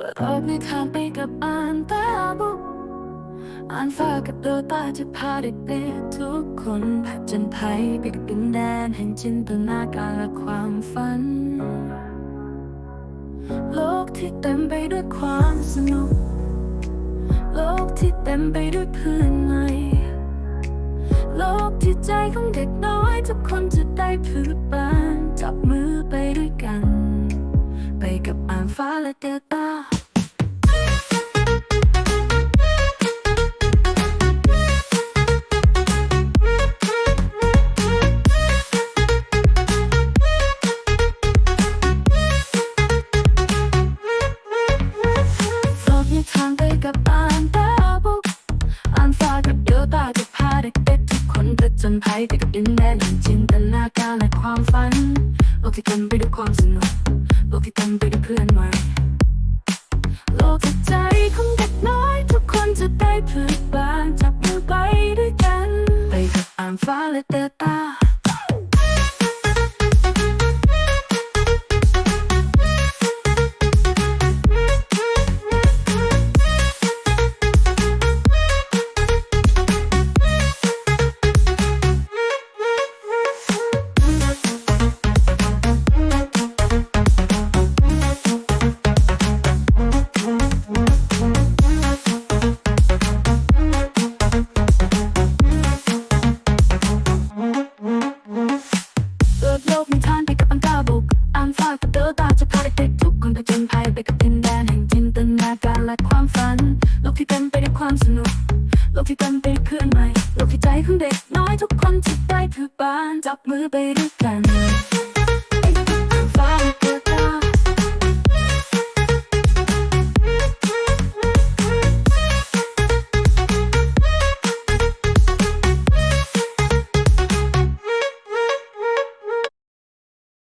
ปิดออกในทางไปกับอ่านตาบุกอ่านฟ้ากับโดตาจะพาเด็กๆทุกคนผจญภัยไปกับดินแดนแห่งจินตนาการและความฝัน โลกที่เต็มไปด้วยความสนุก โลกที่เต็มไปด้วยเพื่อนใหม่โลกที่ใจของเด็กน้อยทุกคนจะได้ กับอ่านฟ้าและเดลต้าโลกมีทางไปกับอ่านตาบุกอ่านฟ้ากับเดลต้าจะพาเด็กๆทุกคนผจญภัยไปกับดินแดนแห่งจินตนาการและความฝันโลกที่เต็มไปด้วยความสนุก โลกที่เต็มไปด้วยเพื่อนใหม่โลกจใจของเด็กน้อย ทุกคนจะได้พืบบานจับมือไปด้วยกัน ไปกับอ่านฟ้าและเดลต้า ดลตาจะพาเด็กๆทุกคนไปจนภัยไปกับดินแดนแห่งจินตนาการและความฝัน โลกที่เต็มไปด้วยความสนุก โลกที่เต็มไปด้วยเพื่อนใหม่ โลกที่ใจของเด็กน้อยทุกคนจะได้ถือบานจับมือไปด้วยกัน